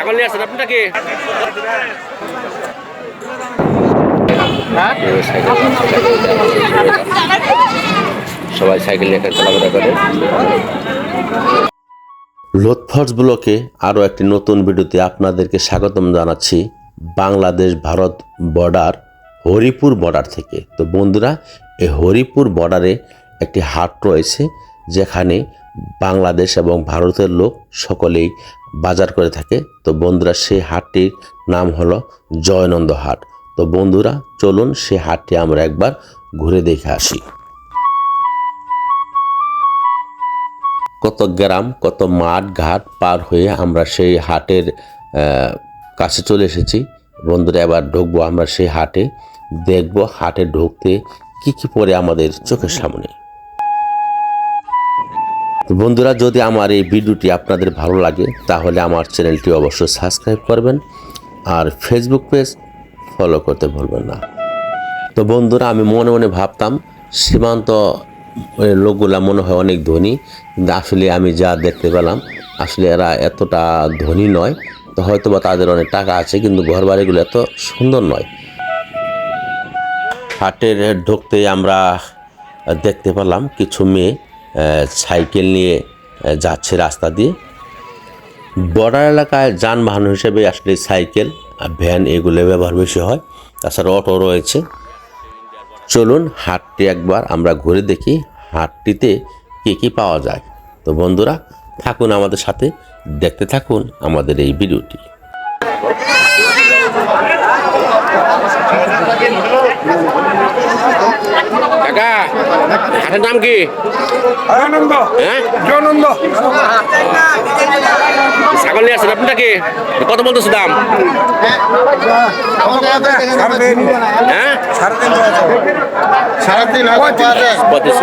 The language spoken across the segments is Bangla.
ছাগল নিয়ে আসছেন আপনারা সবাই সাইকেল নিয়ে চলাফেরা করে। লোথফর্স ব্লকে আরও একটি নতুন ভিডিওতে আপনাদেরকে স্বাগতম জানাচ্ছি বাংলাদেশ ভারত বর্ডার হরিপুর বর্ডার থেকে। তো বন্ধুরা এই হরিপুর বর্ডারে একটি হাট রয়েছে। যেখানে বাংলাদেশ এবং ভারতের লোক সকলেই বাজার করে থাকে। তো বন্ধুরা সেই হাটটির নাম হলো জয়নন্দ হাট। তো বন্ধুরা, চলুন সেই হাটটি আমরা একবার ঘুরে দেখে আসি। কত গ্রাম, কত মাঠ ঘাট পার হয়ে আমরা সেই হাটের কাছে চলে এসেছি। বন্ধুরা, এবার ঢুকবো আমরা সেই হাটে। দেখব হাটে ঢুকতে কি কি পড়ে আমাদের চোখের সামনে। বন্ধুরা, যদি আমার এই ভিডিওটি আপনাদের ভালো লাগে, তাহলে আমার চ্যানেলটি অবশ্যই সাবস্ক্রাইব করবেন আর ফেসবুক পেজ ফলো করতে ভুলবেন না। তো বন্ধুরা, আমি মনে মনে ভাবতাম, সীমান্ত লোকগুলা মনে হয় অনেক ধনী, কিন্তু আসলে আমি যা দেখতে পেলাম, আসলে এরা এতটা ধনী নয়। তো হয়তো বা তাদের অনেক টাকা আছে, কিন্তু ঘর বাড়িগুলো এত সুন্দর নয়। হাটের ঢুকতে আমরা দেখতে পেলাম কিছু মেয়ে সাইকেল নিয়ে যাচ্ছে রাস্তা দিয়ে। বর্ডার এলাকায় যানবাহন হিসেবে আসলে সাইকেল আর ভ্যান এগুলো ব্যবহার বেশি হয়। তাছাড়া অটো রয়েছে। চলুন, হাটটি একবার আমরা ঘুরে দেখি হাটটিতে কী কী পাওয়া যায়। তো বন্ধুরা, থাকুন আমাদের সাথে, দেখতে থাকুন আমাদের এই ভিডিওটি। হাটের নাম কি? আনন্দ। হ্যাঁ? আনন্দ ছাগল নিয়ে আসছেন আপনারা কি? কত বলতেছে দাম? হ্যাঁ? সারাদিন তিন সাড়ে তিন পঁয়ত্রিশ বলতেছে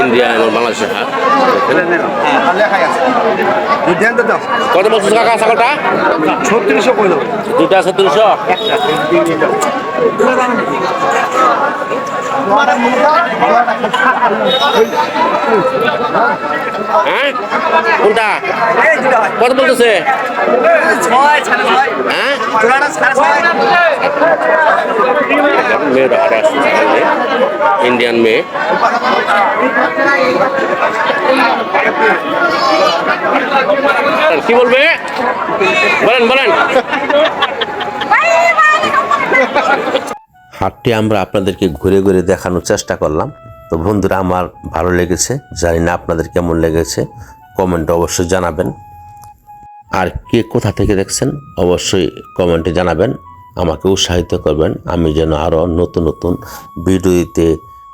ইন্ডিয়া এবং বাংলাদেশের হাট কত বলছিস কাকা ছাগলটা? ছত্রিশশো কইল দুটা ছত্রিশশো হ্যাঁ? কোনটা? কত বলতেছে? হ্যাঁ মেয়েরা হাটে আসছে সামনে ইন্ডিয়ান মেয়ে। কি বলবে? বলেন বলেন। হাটটি আমরা আপনাদেরকে ঘুরে ঘুরে দেখানোর চেষ্টা করলাম। তো বন্ধুরা, আমার ভালো লেগেছে। জানি না আপনাদের কেমন লেগেছে। কমেন্ট অবশ্যই জানাবেন। আর কে কোথা থেকে দেখছেন, অবশ্যই কমেন্টে জানাবেন। আমাকে উৎসাহিত করবেন। আমি যেন আরও নতুন নতুন ভিডিও দিতে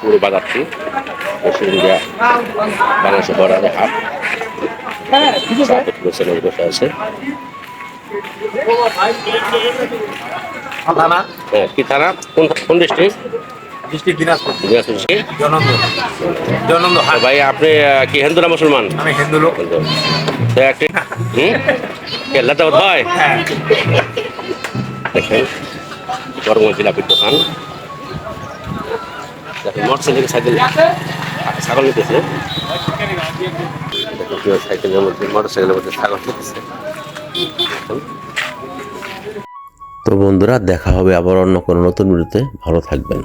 পুরো বাজারটি হাট ছেলে বসে আছে। হ্যাঁ, কি থানা? কোন কোন ডিস্ট্রিক্ট ডিস্ট্রিক্ট দিনাজপুর। দিনাজপুর জনন্দ। জনন্দ ভাই আপনি কি হিন্দু না মুসলমান? আমি হিন্দু লোক। একটি হুম? হয় হ্যাঁ। দেখেন। গরম জিলাপির দোকান দেখেন মোটরসাইকেল সাইকেল ছাগল নিতেছে। সাইকেলের মধ্যে মোটরসাইকেলের মধ্যে ছাগল নিতেছে। তো বন্ধুরা, দেখা হবে আবার অন্য কোনো নতুন ভিডিওতে। ভালো থাকবেন।